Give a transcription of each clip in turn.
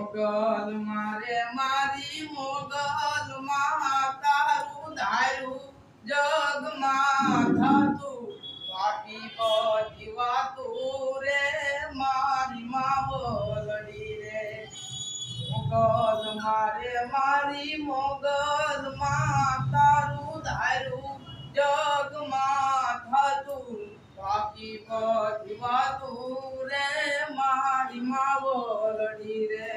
મોગલ મારે મારી મોગલ માં તારું ધારું જગમાં થતું બાકી બધી વાતું રે, મારી માવલડી રે. મોગલ મારે મારી મોગલ માં તારું ધારું જગમાં થતું બાકી બધી વાતું રે, મારી માવલડી રે.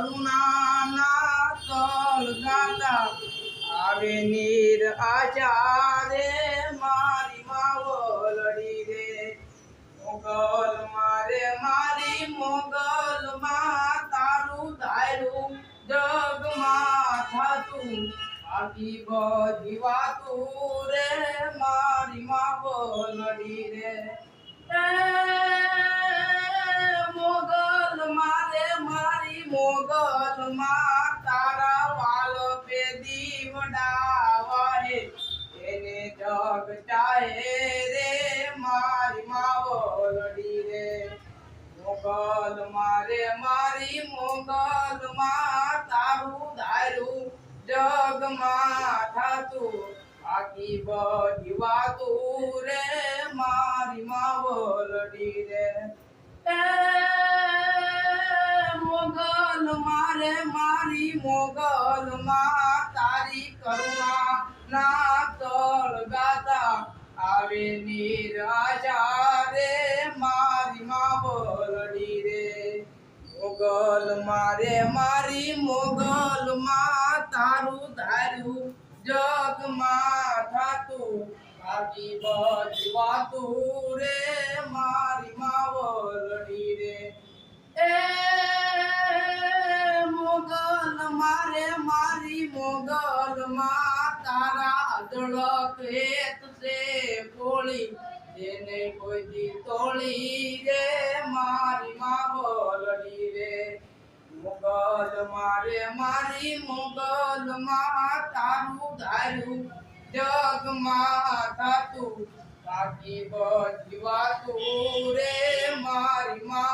તારી કરુણા ના તળ ગાતા આવે નીર આચારે, મારી માવલડી રે. મોગલ મારે, મારી મોગલ માં તારું ધાર્યું જગમાં થતું. બાકી બધી વાતું રે, મારી માવલડી રે. ચાહે રે, મારી માવલડી રે. મોગલ મારે, મારી મોગલ માં તારું ધારું જગમાં થાતું. આખી બધી વાતું રે, મારી માવલડી રે. મોગલ મારે, મારી મોગલ માં તારી કરુણા ના મોગલ, મારે મારી મોગલ માં તારું ધાર્યું જગમાં થાતું. આવી બધી વાતું રે, મારી માવલડી રે. એ મોગલ, મારે મારી મોગલ માં તારા અદળક હેત છે કોળી એને કોઈ દી તોળી રે મોગલ મારે, મારી મોગલ માં તારું ધાર્યું જગમાં થાતું બાકી બધી વાતું રે મારી રે